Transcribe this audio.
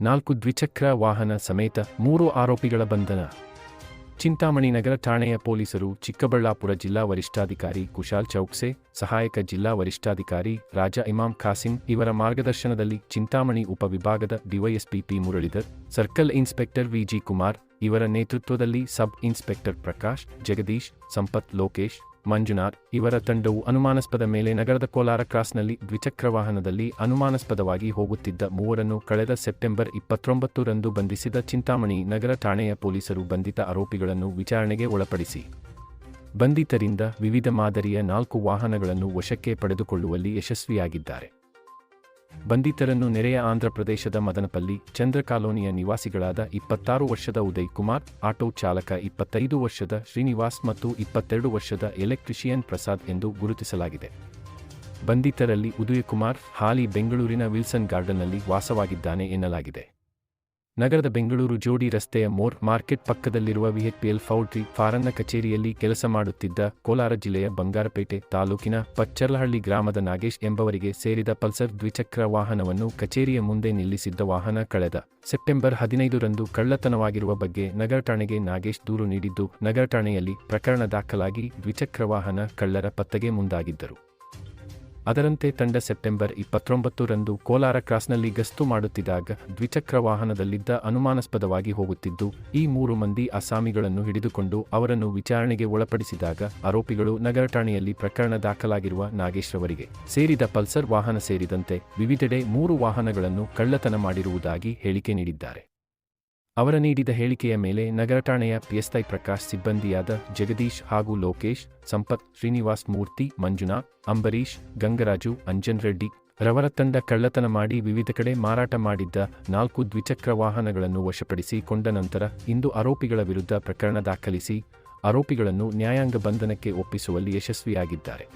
ನಾಲ್ಕು ದ್ವಿಚಕ್ರ ವಾಹನ ಸಮೇತ ಮೂರು ಆರೋಪಿಗಳ ಬಂಧನ. ಚಿಂತಾಮಣಿ ನಗರ ಠಾಣೆಯ ಪೊಲೀಸರು ಚಿಕ್ಕಬಳ್ಳಾಪುರ ಜಿಲ್ಲಾ ವರಿಷ್ಠಾಧಿಕಾರಿ ಕುಶಾಲ್ ಚೌಕ್ಸೆ, ಸಹಾಯಕ ಜಿಲ್ಲಾ ವರಿಷ್ಠಾಧಿಕಾರಿ ರಾಜಾ ಇಮಾಮ್ ಖಾಸಿಂ ಇವರ ಮಾರ್ಗದರ್ಶನದಲ್ಲಿ ಚಿಂತಾಮಣಿ ಉಪವಿಭಾಗದ DYSP P Muralidhar, circle inspector Viji Kumar, ಇವರ ನೇತೃತ್ವದಲ್ಲಿ ಸಬ್ ಇನ್ಸ್ಪೆಕ್ಟರ್ ಪ್ರಕಾಶ್, ಜಗದೀಶ್, ಸಂಪತ್ ಲೋಕೇಶ್ ಮಂಜುನಾಥ್, ಇವರ ತಂಡವು ಅನುಮಾನಾಸ್ಪದ ಮೇಲೆ ನಗರದ ಕೋಲಾರ ಕ್ರಾಸ್ನಲ್ಲಿ ದ್ವಿಚಕ್ರ ವಾಹನದಲ್ಲಿ ಅನುಮಾನಾಸ್ಪದವಾಗಿ ಹೋಗುತ್ತಿದ್ದ ಮೂವರನ್ನು ಕಳೆದ ಸೆಪ್ಟೆಂಬರ್ ಇಪ್ಪತ್ತೊಂಬತ್ತರಂದು ಬಂಧಿಸಿದ ಚಿಂತಾಮಣಿ ನಗರ ಠಾಣೆಯ ಪೊಲೀಸರು ಬಂಧಿತ ಆರೋಪಿಗಳನ್ನು ವಿಚಾರಣೆಗೆ ಒಳಪಡಿಸಿ. ಬಂಧಿತರಿಂದ ವಿವಿಧ ಮಾದರಿಯ ನಾಲ್ಕು ವಾಹನಗಳನ್ನು ವಶಕ್ಕೆ ಪಡೆದುಕೊಳ್ಳುವಲ್ಲಿ ಯಶಸ್ವಿಯಾಗಿದ್ದಾರೆ. ಬಂಧಿತರನ್ನು ನೆರೆಯ ಆಂಧ್ರಪ್ರದೇಶದ ಮದನಪಲ್ಲಿ, ಚಂದ್ರ ಕಾಲೋನಿಯ ನಿವಾಸಿಗಳಾದ ಇಪ್ಪತ್ತಾರು ವರ್ಷದ ಉದಯ್ ಕುಮಾರ್, ಆಟೋ ಚಾಲಕ ಇಪ್ಪತ್ತೈದು ವರ್ಷದ ಶ್ರೀನಿವಾಸ್ ಮತ್ತು ಇಪ್ಪತ್ತೆರಡು ವರ್ಷದ ಎಲೆಕ್ಟ್ರಿಷಿಯನ್ ಪ್ರಸಾದ್ ಎಂದು ಗುರುತಿಸಲಾಗಿದೆ. ಬಂಧಿತರಲ್ಲಿ ಉದಯಕುಮಾರ್ ಹಾಲಿ ಬೆಂಗಳೂರಿನ ವಿಲ್ಸನ್ ಗಾರ್ಡನ್ನಲ್ಲಿ ವಾಸವಾಗಿದ್ದಾನೆ ಎನ್ನಲಾಗಿದೆ. ನಗರದ ಬೆಂಗಳೂರು ಜೋಡಿ ರಸ್ತೆಯ ಮೋರ್ ಮಾರ್ಕೆಟ್ ಪಕ್ಕದಲ್ಲಿರುವ ವಿಎಚ್ಪಿಎಲ್ ಫೌಲ್ಟ್ರಿ ಫಾರನ್ನ ಕಚೇರಿಯಲ್ಲಿ ಕೆಲಸ ಮಾಡುತ್ತಿದ್ದ ಕೋಲಾರ ಜಿಲ್ಲೆಯ ಬಂಗಾರಪೇಟೆ ತಾಲೂಕಿನ ಪಚ್ಚರ್ಲಹಳ್ಳಿ ಗ್ರಾಮದ ನಾಗೇಶ್ ಎಂಬವರಿಗೆ ಸೇರಿದ ಪಲ್ಸರ್ ದ್ವಿಚಕ್ರ ವಾಹನವನ್ನು ಕಚೇರಿಯ ಮುಂದೆ ನಿಲ್ಲಿಸಿದ್ದ ವಾಹನ ಕಳೆದ ಸೆಪ್ಟೆಂಬರ್ ಹದಿನೈದರಂದು ಕಳ್ಳತನವಾಗಿರುವ ಬಗ್ಗೆ ನಗರ ಠಾಣೆಗೆ ನಾಗೇಶ್ ದೂರು ನೀಡಿದ್ದು, ನಗರ ಠಾಣೆಯಲ್ಲಿ ಪ್ರಕರಣ ದಾಖಲಾಗಿ ದ್ವಿಚಕ್ರ ವಾಹನ ಕಳ್ಳರ ಪತ್ತೆಗೆ ಮುಂದಾಗಿದ್ದರು. ಅದರಂತೆ ತಂಡ ಸೆಪ್ಟೆಂಬರ್ ಇಪ್ಪತ್ತೊಂಬತ್ತರಂದು ಕೋಲಾರ ಕ್ರಾಸ್ನಲ್ಲಿ ಗಸ್ತು ಮಾಡುತ್ತಿದ್ದಾಗ ದ್ವಿಚಕ್ರ ವಾಹನದಲ್ಲಿದ್ದ ಅನುಮಾನಾಸ್ಪದವಾಗಿ ಹೋಗುತ್ತಿದ್ದು, ಈ ಮೂರು ಮಂದಿ ಅಸ್ಸಾಮಿಗಳನ್ನು ಹಿಡಿದುಕೊಂಡು ಅವರನ್ನು ವಿಚಾರಣೆಗೆ ಒಳಪಡಿಸಿದಾಗ ಆರೋಪಿಗಳು ನಗರ ಠಾಣೆಯಲ್ಲಿ ಪ್ರಕರಣ ದಾಖಲಾಗಿರುವ ನಾಗೇಶ್ ರವರಿಗೆ ಸೇರಿದ ಪಲ್ಸರ್ ವಾಹನ ಸೇರಿದಂತೆ ವಿವಿಧೆಡೆ ಮೂರು ವಾಹನಗಳನ್ನು ಕಳ್ಳತನ ಮಾಡಿರುವುದಾಗಿ ಹೇಳಿಕೆ ನೀಡಿದ್ದಾರೆ. ಅವರ ನೀಡಿದ ಹೇಳಿಕೆಯ ಮೇಲೆ ನಗರ ಠಾಣೆಯ ಪಿಎಸ್ಐ ಪ್ರಕಾಶ್ ಸಿಬ್ಬಂದಿಯಾದ ಜಗದೀಶ್ ಹಾಗೂ ಲೋಕೇಶ್, ಸಂಪತ್, ಶ್ರೀನಿವಾಸ್ ಮೂರ್ತಿ, ಮಂಜುನಾಥ್ ಅಂಬರೀಶ್ ಗಂಗರಾಜು, ಅಂಜನ್ ರೆಡ್ಡಿ ರವರ ತಂಡ ಕಳ್ಳತನ ಮಾಡಿ ವಿವಿಧ ಕಡೆ ಮಾರಾಟ ಮಾಡಿದ್ದ ನಾಲ್ಕು ದ್ವಿಚಕ್ರ ವಾಹನಗಳನ್ನು ವಶಪಡಿಸಿ ಕೊಂಡ ನಂತರ ಇಂದು ಆರೋಪಿಗಳ ವಿರುದ್ಧ ಪ್ರಕರಣ ದಾಖಲಿಸಿ ಆರೋಪಿಗಳನ್ನು ನ್ಯಾಯಾಂಗ ಬಂಧನಕ್ಕೆ ಒಪ್ಪಿಸುವಲ್ಲಿ ಯಶಸ್ವಿಯಾಗಿದ್ದಾರೆ.